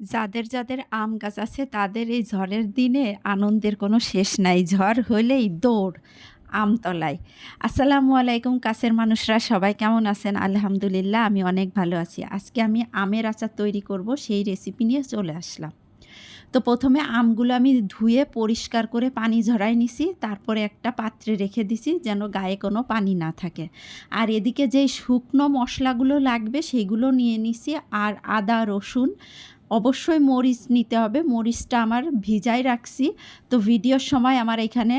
যাদের, যাদের আম গাছ আছে তাদের এই ঝড়ের দিনে আনন্দের কোনো শেষ নাই। ঝড় হলেই দৌড় আমতলায়। আসসালামু আলাইকুম কাছের মানুষরা সবাই কেমন আছেন? আলহামদুলিল্লাহ আমি অনেক ভালো আছি। আজকে আমি আমের আচার তৈরি করব সেই রেসিপি নিয়ে চলে আসলাম। তো প্রথমে আমগুলো আমি ধুয়ে পরিষ্কার করে পানি ঝরাই নিছি, তারপরে একটা পাত্রে রেখে দিছি যেন গায়ে কোনো পানি না থাকে। আর এদিকে যেই শুকনো মশলাগুলো লাগবে সেগুলো নিয়ে নিছি আর আদা, রসুন, অবশ্যই মরিচ নিতে হবে, মরিচটা আমার ভিজাই রাখছি। তো ভিডিওর সময় আমার এখানে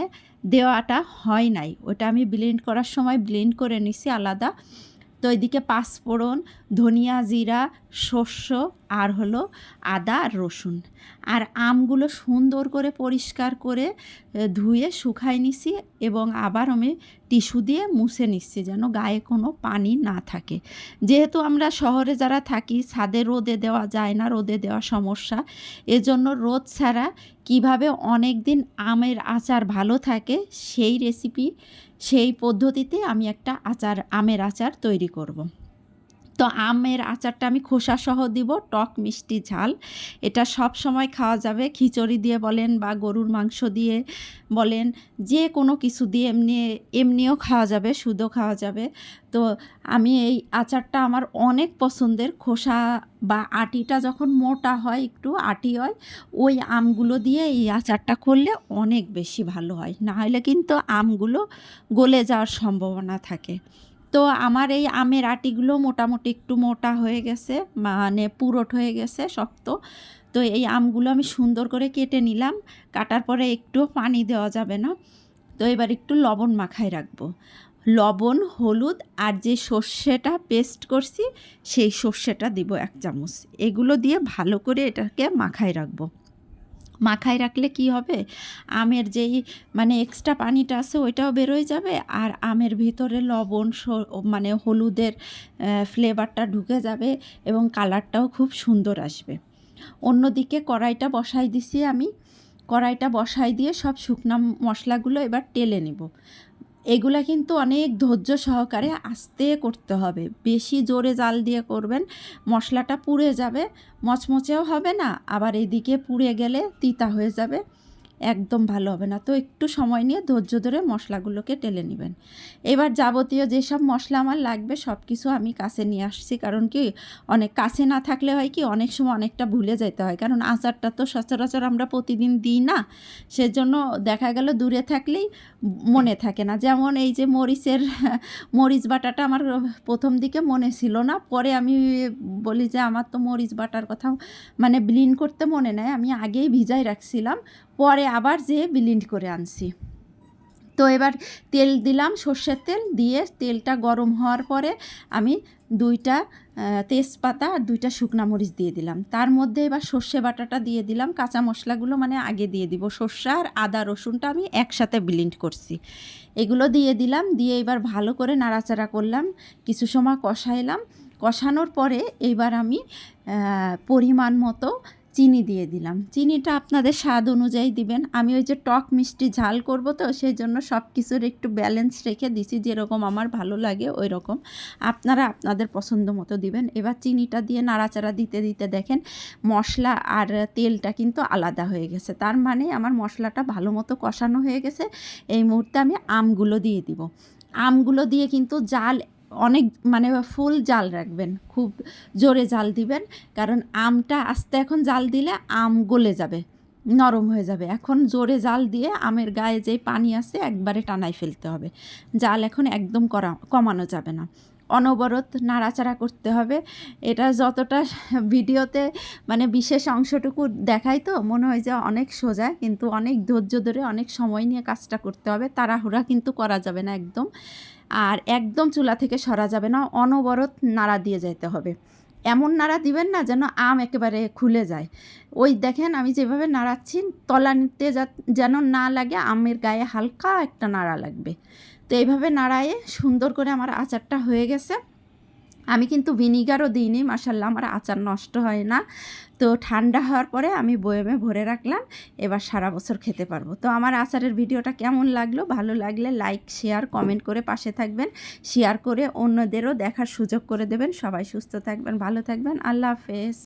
দেওয়াটা হয় নাই, ওটা আমি ব্লেন্ড করার সময় ব্লেন্ড করে নিছি আলাদা। তো এদিকে পাঁচফোড়ন, ধনিয়া জিরা, শস্য আর হলো আদা আর রসুন। আর আমগুলো সুন্দর করে পরিষ্কার করে ধুয়ে শুকাই নিছি এবং আবার আমি টিস্যু দিয়ে মুছে নিচ্ছি যেন গায়ে কোনো পানি না থাকে। যেহেতু আমরা শহরে যারা থাকি, ছাদে রোদে দেওয়া যায় না, রোদে দেওয়া সমস্যা। এজন্য রোদ ছাড়া কীভাবে অনেক দিন আমের আচার ভালো থাকে, সেই রেসিপি সেই পদ্ধতিতে আমি একটা আচার, আমের আচার তৈরি করব। তো আমের আচারটা আমি খোসা সহ দিব, টক মিষ্টি ঝাল। এটা সব সময় খাওয়া যাবে, খিচুড়ি দিয়ে বলেন বা গরুর মাংস দিয়ে বলেন, যে কোনো কিছু দিয়ে এমনি, এমনিও খাওয়া যাবে শুধু খাওয়া যাবে। তো আমি এই আচারটা আমার অনেক পছন্দের, খোসা বা আটিটা যখন মোটা হয়, একটু আটি হয়, ওই আমগুলো দিয়ে এই আচারটা করলে অনেক বেশি ভালো হয়। না হলে কিন্তু আমগুলো গলে যাওয়ার সম্ভাবনা থাকে। তো আমার এই আমের আটিগুলো মোটামুটি একটু মোটা হয়ে গেছে মানে পুরোট হয়ে গেছে শক্ত। তো এই আমগুলো আমি সুন্দর করে কেটে নিলাম, কাটার পরে একটু পানি দেওয়া যাবে না। তো এবার একটু লবণ মাখায় রাখব। লবণ, হলুদ আর যে সর্ষেটা পেস্ট করছি, সেই সর্ষেটা দিব এক চামচ। এগুলো দিয়ে ভালো করে এটাকে মাখায় রাখব। মাখায় রাখলে কি হবে? আমের যেই মানে এক্সট্রা পানিটা আছে ওইটাও বেরোয় যাবে আর আমের ভিতরে লবণ মানে হলুদের ফ্লেভারটা ঢুকে যাবে এবং কালারটাও খুব সুন্দর আসবে। অন্যদিকে কড়াইটা বসাই দিছি আমি। কড়াইটা বসাই দিয়ে সব শুকনা মশলাগুলো এবার টেলে নেব। এগুলা কিন্তু অনেক ধৈর্য সহকারে আস্তে করতে হবে। বেশি জোরে জাল দিয়ে করবেন, মশলাটা পুড়ে যাবে, মচমচেও হবে না, আবার এদিকে পুড়ে গেলে তিতা হয়ে যাবে। একদম ভালো হবে না। তো একটু সময় নিয়ে ধৈর্য ধরে মশলাগুলোকে টেলে নেবেন। এবার যাবতীয় যেসব মশলা আমার লাগবে সব কিছু আমি কাছে নিয়ে আসছি। কারণ কি, অনেক কাছে না থাকলে হয় কি, অনেক সময় অনেকটা ভুলে যেতে হয়। কারণ আচারটা তো সচরাচর আমরা প্রতিদিন দিই না। সেজন্য দেখা গেল দূরে থাকলেই মনে থাকে না। যেমন এই যে মরিচের, মরিচ বাটাটা আমার প্রথম দিকে মনে ছিল না। পরে আমি বলি যে, আমার তো মরিচ বাটার কথা মানে ব্লিন করতে মনে নেয় আমি আগেই ভিজাই রাখছিলাম। পরে আবার যেয়ে বিলিন্ড করে আনছি। তো এবার তেল দিলাম, সর্ষের তেল দিয়ে তেলটা গরম হওয়ার পরে আমি দুইটা তেজপাতা আর দুইটা শুকনা মরিচ দিয়ে দিলাম। তার মধ্যে এবার সর্ষে বাটাটা দিয়ে দিলাম। কাঁচা মশলাগুলো মানে আগে দিয়ে দিব। সর্ষে আর আদা, রসুনটা আমি একসাথে বিলিন্ড করছি। এগুলো দিয়ে দিলাম। দিয়ে এবার ভালো করে নাড়াচাড়া করলাম। কিছু সময় কষাইলাম। কষানোর পরে এবার আমি পরিমাণ মতো চিনি দিয়ে দিলাম। চিনিটা আপনাদের স্বাদ অনুযায়ী দিবেন। আমি ওই যে টক মিষ্টি ঝাল করব তো সেই জন্য সব কিছুর একটু ব্যালেন্স রেখে দিছি, যেরকম আমার ভালো লাগে ওই রকম আপনারা আপনাদের পছন্দ মতো দিবেন। এবার চিনিটা দিয়ে নাড়াচাড়া দিতে দিতে দেখেন, মশলা আর তেলটা কিন্তু আলাদা হয়ে গেছে। তার মানে আমার মশলাটা ভালো মতো কষানো হয়ে গেছে। এই মুহূর্তে আমি আমগুলো দিয়ে দিব। আমগুলো দিয়ে কিন্তু জাল অনেক মানে ফুল জাল রাখবেন, খুব জোরে জাল দিবেন, কারণ আমটা আস্তে এখন জাল দিলে আম গলে যাবে, নরম হয়ে যাবে। এখন জোরে জাল দিয়ে আমের গায়ে যেই পানি আছে একবারে টানাই ফেলতে হবে। জাল এখন একদম করা, কমানো যাবে না। অনবরত নাড়াচাড়া করতে হবে। এটা যতটা ভিডিওতে মানে বিশেষ অংশটুকু দেখাই তো, মনে হয় যে অনেক সোজা, কিন্তু অনেক ধৈর্য ধরে অনেক সময় নিয়ে কাজটা করতে হবে। তাড়াহুড়া কিন্তু করা যাবে না একদম। আর একদম চুলা থেকে সরা যাবে না, অনবরত নাড়া দিয়ে যেতে হবে। এমন নাড়া দিবেন না যেন আম একেবারে খুলে যায়। ওই দেখেন আমি যেভাবে নাড়াচ্ছি, তলানিতে যেন না লাগে আমের গায়ে হালকা একটা নাড়া লাগবে। তো এইভাবে নাড়ায়ে সুন্দর করে আমার আচারটা হয়ে গেছে। আমি কিন্তু ভিনিগারও দিইনি মাসাল্লাহ আমার আচার নষ্ট হয় না। তো ঠান্ডা হওয়ার পরে আমি বয়েমে ভরে রাখলাম, এবার সারা বছর খেতে পারব। তো আমার আচারের ভিডিওটা কেমন লাগল? ভালো লাগলে লাইক, শেয়ার, কমেন্ট করে পাশে থাকবেন, শেয়ার করে অন্যদেরও দেখার সুযোগ করে দেবেন। সবাই সুস্থ থাকবেন, ভালো থাকবেন, আল্লাহ হাফেজ।